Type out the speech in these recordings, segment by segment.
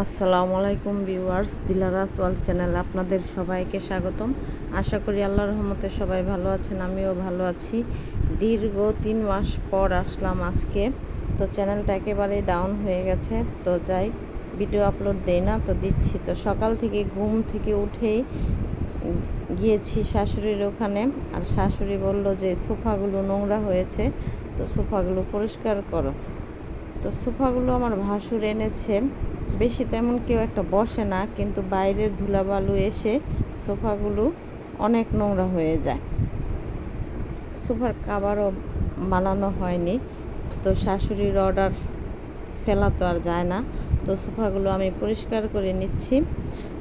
আসসালামু আলাইকুম viewers দিলারাস world channel আপনাদের সবাইকে স্বাগতম। আশা করি আল্লাহর রহমতে সবাই ভালো আছেন, আমিও ভালো আছি। দীর্ঘ তিন মাস পর আসলাম আজকে। তো চ্যানেলটা একেবারে ডাউন হয়ে গেছে। তো যাই ভিডিও আপলোড দেই না, তো দিচ্ছি। তো সকাল থেকে ঘুম থেকে উঠেই গিয়েছি শাশুড়ির ওখানে। আর শাশুড়ি বলল যে, সোফাগুলো নোংরা হয়েছে, তো সোফাগুলো পরিষ্কার করো। তো সোফাগুলো আমার ভাসুর এনেছে। বেশি তেমন কেউ একটা বসে না, কিন্তু বাইরের ধুলাবালু এসে সোফাগুলো অনেক নোংরা হয়ে যায়। সোফার কাবারও বানানো হয়নি, তো শাশুড়ির অর্ডার ফেলা তো আর যায় না। তো সোফাগুলো আমি পরিষ্কার করে নিচ্ছি।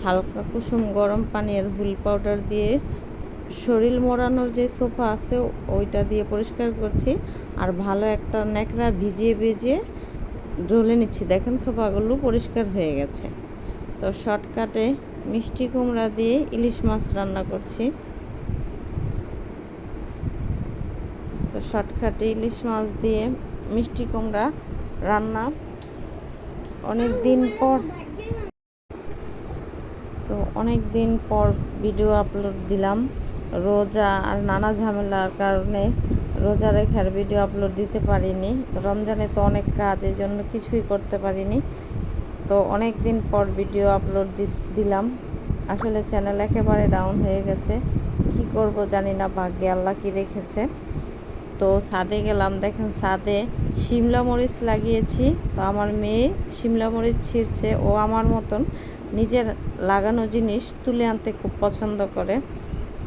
হালকা কুসুম গরম পানি আর হুল পাউডার দিয়ে শরীর মোড়ানোর যে সোফা আছে, ওইটা দিয়ে পরিষ্কার করছি। আর ভালো একটা ন্যাকড়া ভিজিয়ে ভিজিয়ে ডলে নিচ্ছি। দেখেন সোফাগুলো পরিষ্কার হয়ে গেছে। তো শর্টকাটে মিষ্টি কুমড়া দিয়ে ইলিশ মাছ রান্না করছি। তো শর্টকাটে ইলিশ মাছ দিয়ে মিষ্টি কুমড়া রান্না অনেক দিন পর। তো অনেক দিন পর ভিডিও আপলোড দিলাম। রোজা আর নানা ঝামেলার কারণে রোজা রেখার ভিডিও আপলোড দিতে পারিনি। রমজানে তো অনেক কাজ, এই জন্য কিছুই করতে পারিনি। তো অনেক দিন পর ভিডিও আপলোড দিলাম। আসলে চ্যানেল একেবারে ডাউন হয়ে গেছে। কি করব জানি না, ভাগ্যে আল্লাহ কি রেখেছে। তো সাদে গেলাম, দেখেন সাদে শিমলা মরিচ লাগিয়েছি। তো আমার মেয়ে শিমলা মরিচ ছিঁড়ছে, ও আমার মতন নিজের লাগানো জিনিস তুলে আনতে খুব পছন্দ করে।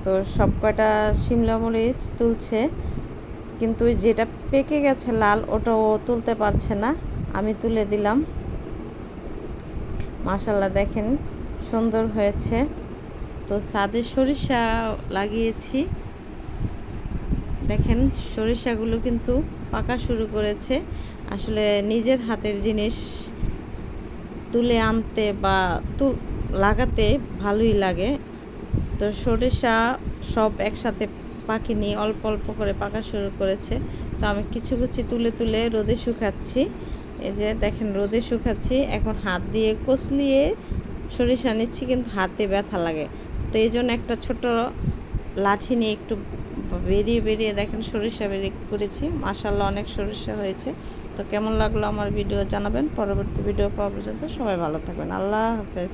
তো সব কয়টা শিমলা মরিচ তুলছে। কিন্তু যেটা পেকে গেছে লাল ওটা ও তুলতে পারছে না। আমি তুলে দিলাম। মাশাল্লাহ দেখেন সুন্দর হয়েছে। তো সাদে সরিষা লাগিয়েছি। দেখেন সরিষাগুলো কিন্তু পাকা শুরু করেছে। আসলে নিজের হাতের জিনিস তুলে আনতে বা তু লাগাতে ভালোই লাগে। তো সরিষা সব একসাথে পাখি নিয়ে অল্প অল্প করে পাকা শুরু করেছে। তো আমি কিছু কিছু তুলে তুলে রোদে শুকাচ্ছি। এই যে দেখেন রোদে শুকাচ্ছি, এখন হাত দিয়ে কষলিয়ে সরিষা নিচ্ছি কিন্তু হাতে ব্যথা লাগে। তো এই জন্য একটা ছোট লাঠি নিয়ে একটু বেরিয়ে বেরিয়ে দেখেন সরিষা বেরিয়ে করেছি। মাসাল্লাহ অনেক সরিষা হয়েছে। তো কেমন লাগল আমার ভিডিও জানাবেন। পরবর্তী ভিডিও পাওয়া পর্যন্ত সবাই ভালো থাকবেন। আল্লাহ হাফেজ।